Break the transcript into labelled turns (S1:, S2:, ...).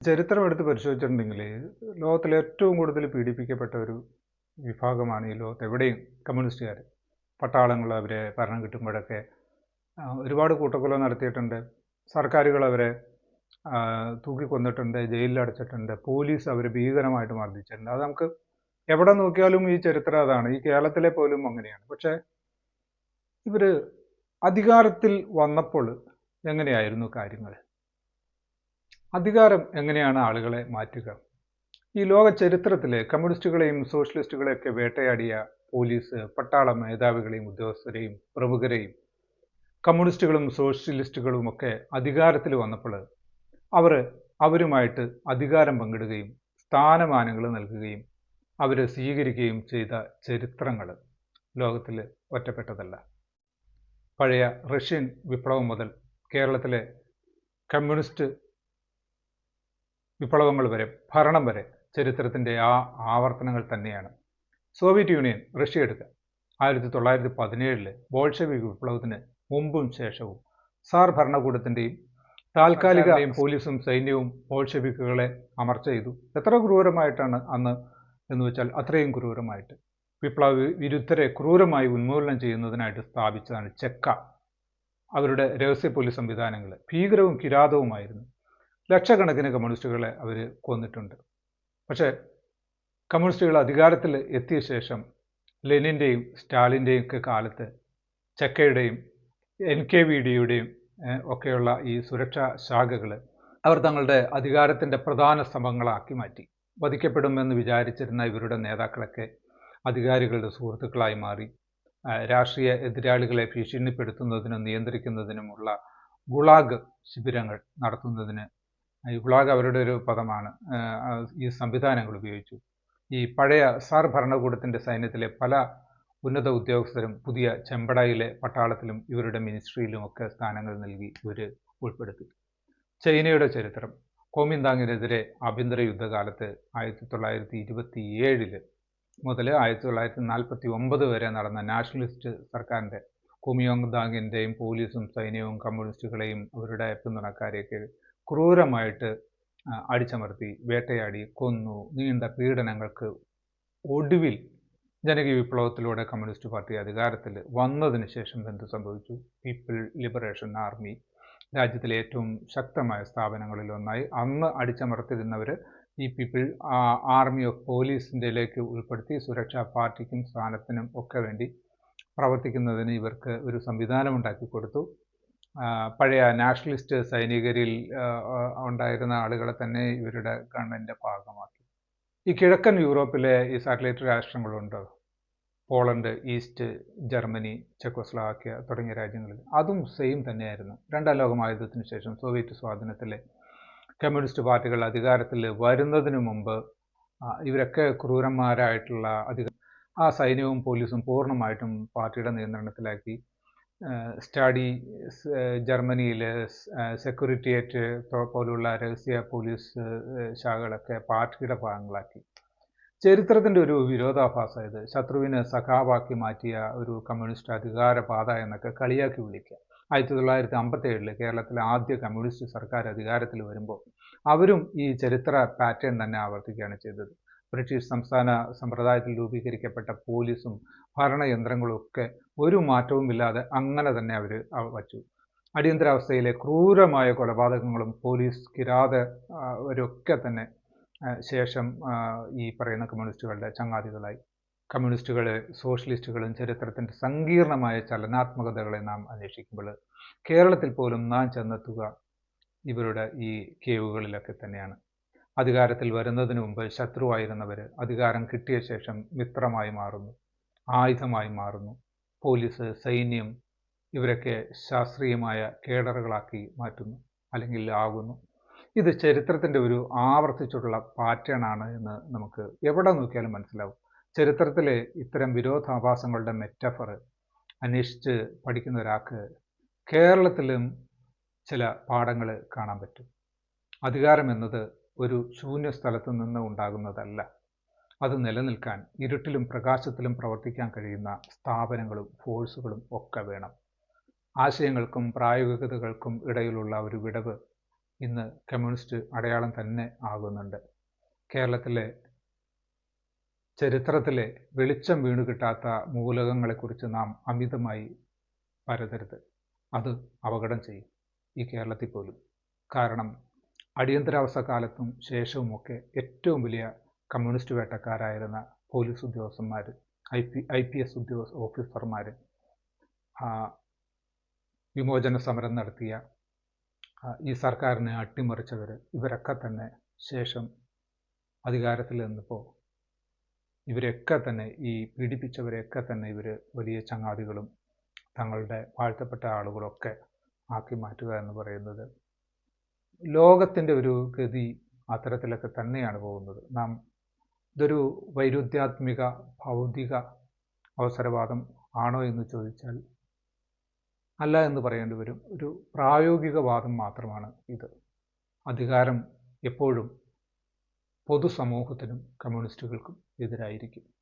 S1: ചരിത്രം എടുത്ത് പരിശോധിച്ചിട്ടുണ്ടെങ്കിൽ ലോകത്തിൽ ഏറ്റവും കൂടുതൽ പീഡിപ്പിക്കപ്പെട്ട ഒരു വിഭാഗമാണ് ഈ ലോകത്ത് എവിടെയും കമ്മ്യൂണിസ്റ്റുകാർ പട്ടാളങ്ങൾ അവരെ ഭരണം കിട്ടുമ്പോഴൊക്കെ ഒരുപാട് കൂട്ടക്കൊല നടത്തിയിട്ടുണ്ട്. സർക്കാരുകൾ അവരെ തൂക്കിക്കൊന്നിട്ടുണ്ട് ജയിലിലടച്ചിട്ടുണ്ട്. പോലീസ് അവരെ ഭീകരമായിട്ട് മർദ്ദിച്ചിട്ടുണ്ട്. അത് നമുക്ക് എവിടെ നോക്കിയാലും ഈ ചരിത്രം അതാണ്. ഈ കേരളത്തിലെ പോലും അങ്ങനെയാണ്. പക്ഷേ ഇവർ അധികാരത്തിൽ വന്നപ്പോൾ എങ്ങനെയായിരുന്നു കാര്യങ്ങൾ അധികാരം എങ്ങനെയാണ് ആളുകളെ മാറ്റുക? ഈ ലോക ചരിത്രത്തിൽ കമ്മ്യൂണിസ്റ്റുകളെയും സോഷ്യലിസ്റ്റുകളെയൊക്കെ വേട്ടയാടിയ പോലീസ് പട്ടാള മേധാവികളെയും ഉദ്യോഗസ്ഥരെയും പ്രമുഖരെയും കമ്മ്യൂണിസ്റ്റുകളും സോഷ്യലിസ്റ്റുകളും ഒക്കെ അധികാരത്തിൽ വന്നപ്പോൾ അവർ അവരുമായിട്ട് അധികാരം പങ്കിടുകയും സ്ഥാനമാനങ്ങൾ നൽകുകയും അവരെ സ്വീകരിക്കുകയും ചെയ്ത ചരിത്രങ്ങൾ ലോകത്തിൽ ഒറ്റപ്പെട്ടതല്ല. പഴയ റഷ്യൻ വിപ്ലവം മുതൽ കേരളത്തിലെ കമ്മ്യൂണിസ്റ്റ് വിപ്ലവങ്ങൾ വരെ ഭരണം വരെ ചരിത്രത്തിന്റെ ആ ആവർത്തനങ്ങൾ തന്നെയാണ്. സോവിയറ്റ് യൂണിയൻ റഷ്യ എടുക്കുക. ആയിരത്തി തൊള്ളായിരത്തി പതിനേഴിലെ ബോൾഷെവിക് വിപ്ലവത്തിന് മുമ്പും ശേഷവും സാർ ഭരണകൂടത്തിന്റെയും താൽക്കാലിക പോലീസും സൈന്യവും ബോൾഷെവിക്കുകളെ അമർച്ച ചെയ്തു. എത്ര ക്രൂരമായിട്ടാണ് അന്ന് എന്ന് വെച്ചാൽ അത്രയും ക്രൂരമായിട്ട് വിപ്ലവ വിരുദ്ധരെ ക്രൂരമായി ഉന്മൂലനം ചെയ്യുന്നതിനായിട്ട് സ്ഥാപിച്ചതാണ് ചെക്ക. അവരുടെ രഹസ്യ പോലീസ് സംവിധാനങ്ങൾ ഭീകരവും കിരാതവുമായിരുന്നു. ലക്ഷക്കണക്കിന് കമ്മ്യൂണിസ്റ്റുകളെ അവർ കൊന്നിട്ടുണ്ട്. പക്ഷേ കമ്മ്യൂണിസ്റ്റുകൾ അധികാരത്തിൽ എത്തിയ ശേഷം ലെനിന്റെയും സ്റ്റാലിന്റെയും ഒക്കെ കാലത്ത് ചെക്കയുടെയും എൻ കെ വി ഡിയുടെയും ഒക്കെയുള്ള ഈ സുരക്ഷാ ശാഖകൾ അവർ തങ്ങളുടെ അധികാരത്തിന്റെ പ്രധാന സ്തംഭങ്ങളാക്കി മാറ്റി. വധിക്കപ്പെടുമെന്ന് വിചാരിച്ചിരുന്ന ഇവരുടെ നേതാക്കളൊക്കെ അധികാരികളുടെ സുഹൃത്തുക്കളായി മാറി. രാഷ്ട്രീയ എതിരാളികളെ ഭീഷണിപ്പെടുത്തുന്നതിനും നിയന്ത്രിക്കുന്നതിനുമുള്ള ഗുളാഗ് ശിബിരങ്ങൾ നടത്തുന്നതിന് ഈ ഹുളാഗ് അവരുടെ ഒരു പദമാണ്. ഈ സംവിധാനങ്ങൾ ഉപയോഗിച്ചു. ഈ പഴയ സാർ ഭരണകൂടത്തിന്റെ സൈന്യത്തിലെ പല ഉന്നത ഉദ്യോഗസ്ഥരും പുതിയ ചെമ്പടയിലെ പട്ടാളത്തിലും ഇവരുടെ മിനിസ്ട്രിയിലും ഒക്കെ സ്ഥാനങ്ങൾ നൽകി ഇവർ ഉൾപ്പെടുത്തി. ചൈനയുടെ ചരിത്രം. കോമിന്താങ്ങിനെതിരെ ആഭ്യന്തര യുദ്ധകാലത്ത് ആയിരത്തി തൊള്ളായിരത്തി ഇരുപത്തി ഏഴിൽ മുതൽ ആയിരത്തി തൊള്ളായിരത്തി നാൽപ്പത്തി ഒമ്പത് വരെ നടന്ന നാഷണലിസ്റ്റ് സർക്കാരിന്റെ കോമിയോങ് ദാങ്ങിന്റെയും പോലീസും സൈന്യവും കമ്മ്യൂണിസ്റ്റുകളെയും അവരുടെ പിന്തുണക്കാരെയൊക്കെ ക്രൂരമായിട്ട് അടിച്ചമർത്തി വേട്ടയാടി കൊന്നു നീണ്ട പീഡനങ്ങൾക്ക് ഒടുവിൽ ജനകീയ വിപ്ലവത്തിലൂടെ കമ്മ്യൂണിസ്റ്റ് പാർട്ടി അധികാരത്തിൽ വന്നതിന് ശേഷം എന്ത് സംഭവിച്ചു? പീപ്പിൾ ലിബറേഷൻ ആർമി രാജ്യത്തിലെ ഏറ്റവും ശക്തമായ സ്ഥാപനങ്ങളിൽ ഒന്നായി. അന്ന് അടിച്ചമർത്തിരുന്നവർ ഈ പീപ്പിൾ ആർമി ഓഫ് പോലീസിന്റെയിലേക്ക് ഉൾപ്പെടുത്തി സുരക്ഷാ പാർട്ടിക്കും സ്ഥാനത്തിനും ഒക്കെ വേണ്ടി പ്രവർത്തിക്കുന്നതിന് ഇവർക്ക് ഒരു സംവിധാനം ഉണ്ടാക്കി കൊടുത്തു. പഴയ നാഷണലിസ്റ്റ് സൈനികരിൽ ഉണ്ടായിരുന്ന ആളുകളെ തന്നെ ഇവരുടെ ഗവൺമെന്റിന്റെ ഭാഗമാക്കി. ഈ കിഴക്കൻ യൂറോപ്പിലെ ഈ സാറ്റലൈറ്റ് രാഷ്ട്രങ്ങളുണ്ട്. പോളണ്ട് ഈസ്റ്റ് ജർമ്മനി ചെക്കോസ്ലോവാക്യ തുടങ്ങിയ രാജ്യങ്ങളിൽ. അതും സെയിം തന്നെയായിരുന്നു. രണ്ടാം ലോകമഹായുദ്ധത്തിന് ശേഷം സോവിയറ്റ് സ്വാധീനത്തിലെ കമ്മ്യൂണിസ്റ്റ് പാർട്ടികൾ അധികാരത്തിൽ വരുന്നതിന് മുമ്പ് ഇവരൊക്കെ ക്രൂരന്മാരായിട്ടുള്ള അധിക ആ സൈന്യവും പോലീസും പൂർണമായിട്ടും പാർട്ടിയുടെ നിയന്ത്രണത്തിലാക്കി. സ്റ്റഡി ജർമ്മനിയിൽ സെക്യൂരിറ്റിയേറ്റ് പോലുള്ള രഹസ്യ പോലീസ് ശാഖകളൊക്കെ പാർട്ടിയുടെ ഭാഗങ്ങളാക്കി. ചരിത്രത്തിന്റെ ഒരു വിരോധാഭാസം ഇത്. ശത്രുവിനെ സഖാവാക്കി മാറ്റിയ ഒരു കമ്മ്യൂണിസ്റ്റ് അധികാരപാത എന്നൊക്കെ കളിയാക്കി വിളിക്കുക. ആയിരത്തി തൊള്ളായിരത്തി അമ്പത്തി ഏഴിൽ കേരളത്തിലെ ആദ്യ കമ്മ്യൂണിസ്റ്റ് സർക്കാർ അധികാരത്തിൽ വരുമ്പോൾ അവരും ഈ ചരിത്ര പാറ്റേൺ തന്നെ ആവർത്തിക്കുകയാണ് ചെയ്തത്. ബ്രിട്ടീഷ് സംസ്ഥാന സമ്പ്രദായത്തിൽ രൂപീകരിക്കപ്പെട്ട പോലീസും ഭരണയന്ത്രങ്ങളും ഒക്കെ ഒരു മാറ്റവുമില്ലാതെ അങ്ങനെ തന്നെ അവർ വച്ചു. അടിയന്തരാവസ്ഥയിലെ ക്രൂരമായ കൊലപാതകങ്ങളും പോലീസ് കിരാത ആ, അവരൊക്കെ തന്നെ ശേഷം ഈ പറയുന്ന കമ്മ്യൂണിസ്റ്റുകളുടെ ചങ്ങാതികളായി. കമ്മ്യൂണിസ്റ്റുകൾ സോഷ്യലിസ്റ്റുകളും ചരിത്രത്തിന്റെ സങ്കീർണമായ ചലനാത്മകതകളെ നാം അന്വേഷിക്കുമ്പോൾ കേരളത്തിൽ പോലും നാം ചെന്നെത്തുക ഇവരുടെ ഈ കേവുകളിലൊക്കെ തന്നെയാണ്. അധികാരത്തിൽ വരുന്നതിന് മുമ്പ് ശത്രുവായിരുന്നവർ അധികാരം കിട്ടിയ ശേഷം മിത്രമായി മാറുന്നു ആയുധമായി മാറുന്നു. പോലീസ് സൈന്യം ഇവരൊക്കെ ശാസ്ത്രീയമായ കേഡറുകളാക്കി മാറ്റുന്നു അല്ലെങ്കിൽ ആകുന്നു. ഇത് ചരിത്രത്തിന്റെ ഒരു ആവർത്തിച്ചുള്ള പാറ്റേൺ ആണ് എന്ന് നമുക്ക് എവിടെ നോക്കിയാലും മനസ്സിലാവും. ചരിത്രത്തിലെ ഇത്തരം വിരോധാഭാസങ്ങളുടെ മെറ്റഫർ അന്വേഷിച്ച് പഠിക്കുന്ന ഒരാൾക്ക് കേരളത്തിലും ചില പാഠങ്ങൾ കാണാൻ പറ്റും. അധികാരം എന്നത് ഒരു ശൂന്യ സ്ഥലത്ത് നിന്ന് ഉണ്ടാകുന്നതല്ല. അത് നിലനിൽക്കാൻ ഇരുട്ടിലും പ്രകാശത്തിലും പ്രവർത്തിക്കാൻ കഴിയുന്ന സ്ഥാപനങ്ങളും ഫോഴ്സുകളും ഒക്കെ വേണം. ആശയങ്ങൾക്കും പ്രായോഗികതകൾക്കും ഇടയിലുള്ള ഒരു വിടവ് ഇന്ന് കമ്മ്യൂണിസ്റ്റ് അടയാളം തന്നെ ആകുന്നുണ്ട്. കേരളത്തിലെ ചരിത്രത്തിലെ വെളിച്ചം വീണു കിട്ടാത്ത മൂലകങ്ങളെക്കുറിച്ച് നാം അമിതമായി പരതരുത്. അത് അപകടം ചെയ്യും ഈ കേരളത്തിൽ പോലും. കാരണം അടിയന്തരാവസ്ഥ കാലത്തും ശേഷവുമൊക്കെ ഏറ്റവും വലിയ കമ്മ്യൂണിസ്റ്റ് വേട്ടക്കാരായിരുന്ന പോലീസ് ഉദ്യോഗസ്ഥന്മാർ I P I P S ഉദ്യോഗസ്ഥ ഓഫീസർമാർ വിമോചന സമരം നടത്തിയ ഈ സർക്കാരിനെ അട്ടിമറിച്ചവർ ഇവരൊക്കെ തന്നെ ശേഷം അധികാരത്തിൽ നിന്നപ്പോൾ ഇവരൊക്കെ തന്നെ ഈ പീഡിപ്പിച്ചവരെയൊക്കെ തന്നെ ഇവർ വലിയ ചങ്ങാതികളും തങ്ങളുടെ വാഴ്ത്തപ്പെട്ട ആളുകളൊക്കെ ആക്കി മാറ്റുക എന്ന് പറയുന്നത് ലോകത്തിന്റെ ഒരു ഗതി അത്തരത്തിലൊക്കെ തന്നെയാണ് പോകുന്നത്. നാം ഇതൊരു വൈരുദ്ധ്യാത്മിക ഭൗതിക അവസരവാദം ആണോ എന്ന് ചോദിച്ചാൽ അല്ല എന്ന് പറയേണ്ടി വരും. ഒരു പ്രായോഗികവാദം മാത്രമാണ് ഇത്. അധികാരം എപ്പോഴും പൊതുസമൂഹത്തിനും കമ്മ്യൂണിസ്റ്റുകൾക്കും എതിരായിരിക്കും.